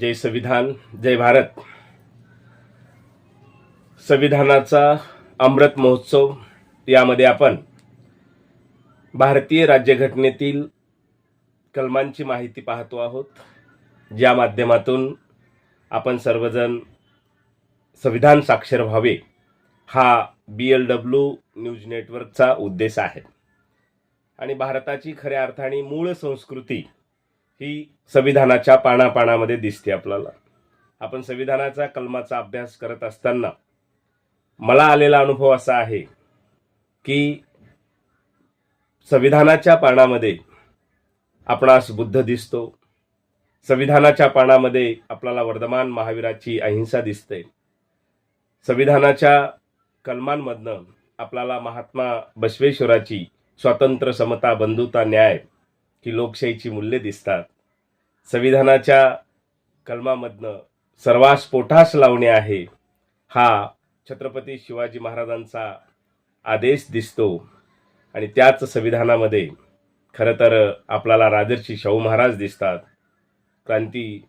जय संविधान जय भारत. संविधानाचा अमृत महोत्सव यामध्ये आपण भारतीय राज्यघटनेतील कलमांची माहिती पाहतो आहोत ज्या माध्यमातून आपण सर्वजण संविधान साक्षर व्हावे हा बी एल डब्ल्यू न्यूज नेटवर्कचा उद्देश आहे. आणि भारताची खऱ्या अर्थाने मूळ संस्कृती ही संविधानाच्या पानापानामध्ये दिसते आपल्याला. आपण संविधानाचा कलमाचा अभ्यास करत असताना मला आलेला अनुभव असा आहे की संविधानाच्या पानामध्ये आपणास बुद्ध दिसतो. संविधानाच्या पानामध्ये आपल्याला वर्धमान महावीराची अहिंसा दिसते. संविधानाच्या कलमांमधनं आपल्याला महात्मा बसवेश्वराची स्वातंत्र्य समता बंधुता न्याय ही लोकशाहीची मूल्ये दिसतात. संविधानाच्या कलमामधनं सर्वास पोठास लावणे आहे हा छत्रपती शिवाजी महाराजांचा आदेश दिसतो. आणि त्याच संविधानामध्ये खरं तर आपल्याला राजर्षी शाहू महाराज दिसतात. क्रांती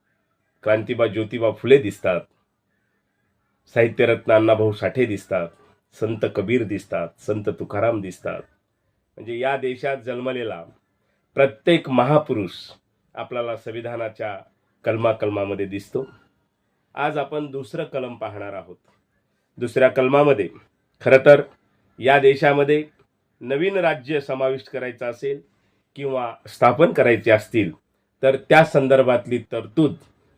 क्रांतिबा ज्योतिबा फुले दिसतात. साहित्यरत्न अण्णाभाऊ साठे दिसतात. संत कबीर दिसतात संत तुकाराम दिसतात. म्हणजे या देशात जन्मलेला प्रत्येक महापुरुष आपल्याला संविधानाच्या कलमा कलमामध्ये दिसतो. आज आपण दुसरं कलम पाहणार आहोत. दुसऱ्या कलमामध्ये खरं तर या देशामध्ये नवीन राज्य समाविष्ट करायचं असेल किंवा स्थापन करायचे असतील तर त्या संदर्भातली तरतूद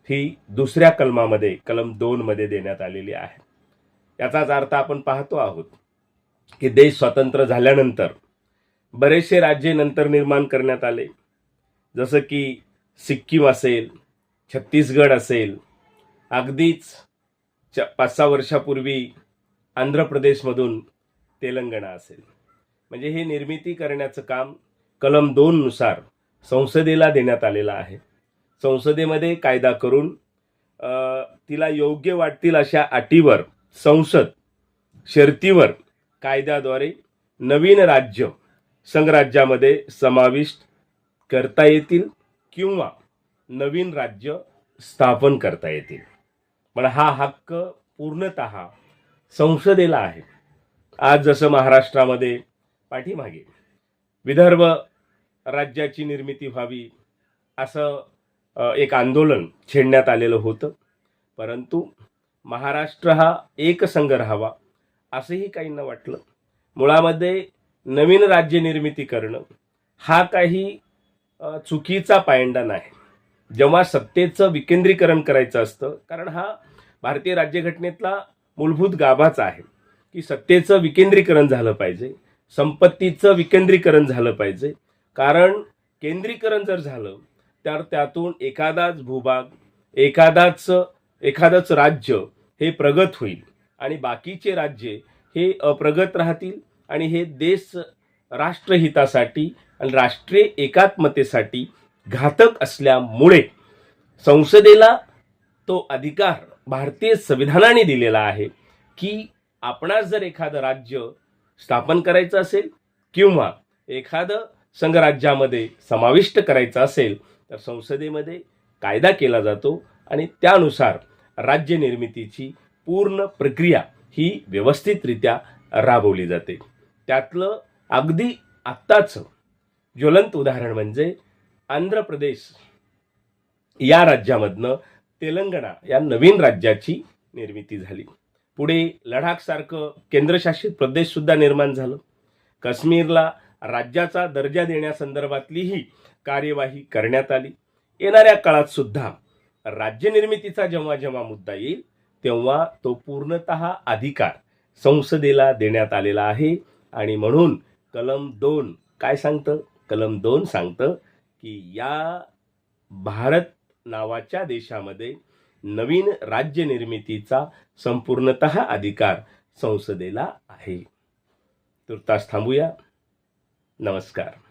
ही दुसऱ्या कलमामध्ये कलम दोनमध्ये देण्यात आलेली आहे. याचाच अर्थ आपण पाहतो आहोत की देश स्वतंत्र झाल्यानंतर बरेचसे राज्ये नंतर निर्माण करण्यात आले. जसं की सिक्कीम असेल छत्तीसगड असेल अगदीच च पाच सहा वर्षापूर्वी आंध्र प्रदेशमधून तेलंगणा असेल. म्हणजे हे निर्मिती करण्याचं काम कलम दोननुसार संसदेला देण्यात आलेलं आहे. संसदेमध्ये कायदा करून तिला योग्य वाटतील अशा अटीवर संसद शर्तीवर कायद्याद्वारे नवीन राज्य संघराज्यामध्ये समाविष्ट करता येतील किंवा नवीन राज्य स्थापन करता येतील. पण हा हक्क पूर्णत संसदेला आहे. आज जसं महाराष्ट्रामध्ये पाठीमागे विदर्भ राज्याची निर्मिती व्हावी असं एक आंदोलन छेडण्यात आलेलं होतं. परंतु महाराष्ट्र हा एकसंघ राहावा असंही काहींना वाटलं. मुळामध्ये नवीन राज्य निर्मिती करणं हा काही चुकीचा पायंडा नाही. जेव्हा सत्तेचं विकेंद्रीकरण करायचं असतं कारण हा भारतीय राज्यघटनेतला मूलभूत गाभाच आहे की सत्तेचं विकेंद्रीकरण झालं पाहिजे संपत्तीचं विकेंद्रीकरण झालं पाहिजे. कारण केंद्रीकरण जर झालं तर त्यातून एखादाच भूभाग एखादाच एखादंच राज्य हे प्रगत होईल आणि बाकीचे राज्ये हे अप्रगत राहतील. आणि हे देश राष्ट्रहितासाठी आणि राष्ट्रीय एकात्मतेसाठी घातक असल्यामुळे संसदेला तो अधिकार भारतीय संविधानाने दिलेला आहे की आपणास जर एखादं राज्य स्थापन करायचं असेल किंवा एखादं संघराज्यामध्ये समाविष्ट करायचं असेल तर संसदेमध्ये कायदा केला जातो आणि त्यानुसार राज्य निर्मितीची पूर्ण प्रक्रिया ही व्यवस्थितरित्या राबवली जाते. त्यातलं अगदी आत्ताचं ज्वलंत उदाहरण म्हणजे आंध्र प्रदेश या राज्यामधनं तेलंगणा या नवीन राज्याची निर्मिती झाली. पुढे लडाखसारखं केंद्रशासित प्रदेशसुद्धा निर्माण झालं. काश्मीरला राज्याचा दर्जा देण्यासंदर्भातलीही कार्यवाही करण्यात आली. येणाऱ्या काळात सुद्धा राज्य निर्मितीचा जेव्हा जेव्हा मुद्दा येईल तेव्हा तो पूर्णत अधिकार संसदेला देण्यात आलेला आहे. आणि म्हणून कलम दोन काय सांगतं? कलम दोन सांगतं की या भारत नावाच्या देशामध्ये नवीन राज्य निर्मितीचा संपूर्णत अधिकार संसदेला आहे. तुर्तास थांबूया. नमस्कार.